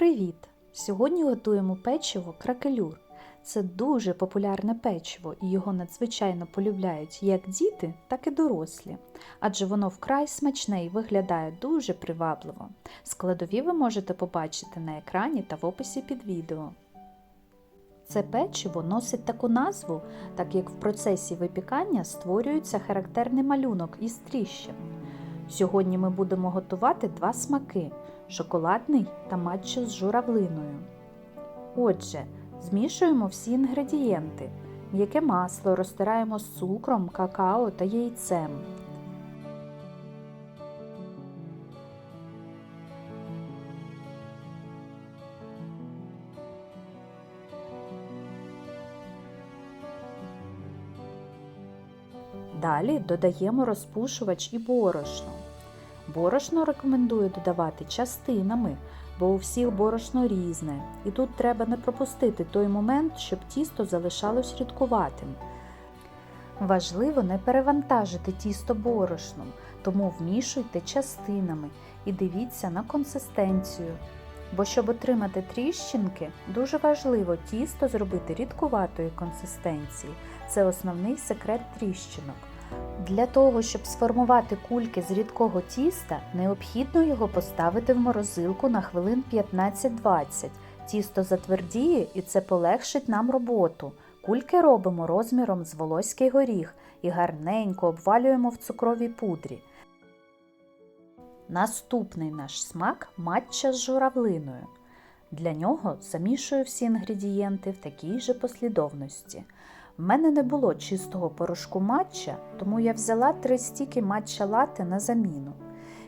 Привіт! Сьогодні готуємо печиво кракелюр. Це дуже популярне печиво і його надзвичайно полюбляють як діти, так і дорослі, адже воно вкрай смачне і виглядає дуже привабливо. Складові ви можете побачити на екрані та в описі під відео. Це печиво носить таку назву, так як в процесі випікання створюється характерний малюнок із тріщин. Сьогодні ми будемо готувати два смаки шоколадний та матчу з журавлиною. Отже, змішуємо всі інгредієнти. М'яке масло розтираємо з цукром, какао та яйцем. Далі додаємо розпушувач і борошно. Борошно рекомендую додавати частинами, бо у всіх борошно різне, і тут треба не пропустити той момент, щоб тісто залишалось рідкуватим. Важливо не перевантажити тісто борошном, тому вмішуйте частинами і дивіться на консистенцію. Бо щоб отримати тріщинки, дуже важливо тісто зробити рідкуватої консистенції. Це основний секрет тріщинок. Для того, щоб сформувати кульки з рідкого тіста, необхідно його поставити в морозилку на хвилин 15-20. Тісто затвердіє і це полегшить нам роботу. Кульки робимо розміром з волоський горіх і гарненько обвалюємо в цукровій пудрі. Наступний наш смак матча з журавлиною. Для нього замішую всі інгредієнти в такій же послідовності. В мене не було чистого порошку матча, тому я взяла три стіки матча лати на заміну.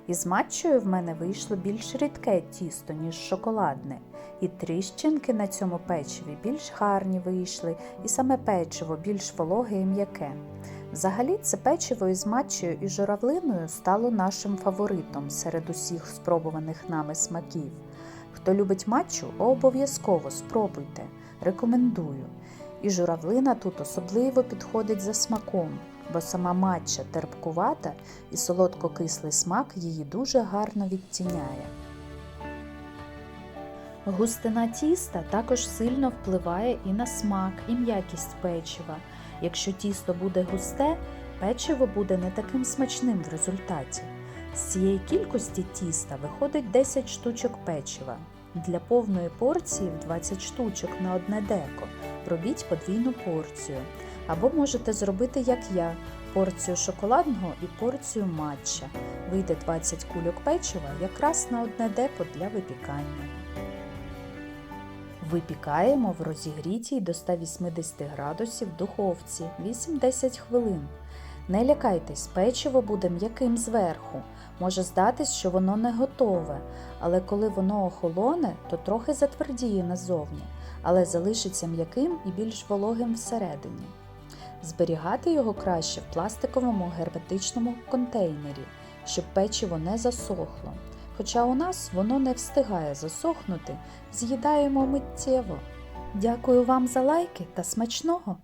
Із матчою в мене вийшло більш рідке тісто, ніж шоколадне, і тріщинки на цьому печиві більш гарні вийшли, і саме печиво більш вологе і м'яке. Взагалі, це печиво із матчею і журавлиною стало нашим фаворитом серед усіх спробуваних нами смаків. Хто любить матчу, обов'язково спробуйте. Рекомендую. І журавлина тут особливо підходить за смаком, бо сама матча терпкувата і солодко-кислий смак її дуже гарно відтіняє. Густина тіста також сильно впливає і на смак, і м'якість печива. Якщо тісто буде густе, печиво буде не таким смачним в результаті. З цієї кількості тіста виходить 10 штучок печива. Для повної порції в 20 штучок на одне деко робіть подвійну порцію. Або можете зробити, як я, порцію шоколадного і порцію матча. Вийде 20 кульок печива якраз на одне деко для випікання. Випікаємо в розігрітій до 180 градусів духовці 8-10 хвилин. Не лякайтесь, печиво буде м'яким зверху. Може здатись, що воно не готове, але коли воно охолоне, то трохи затвердіє назовні, але залишиться м'яким і більш вологим всередині. Зберігати його краще в пластиковому герметичному контейнері, щоб печиво не засохло. Хоча у нас воно не встигає засохнути, з'їдаємо миттєво. Дякую вам за лайки та смачного!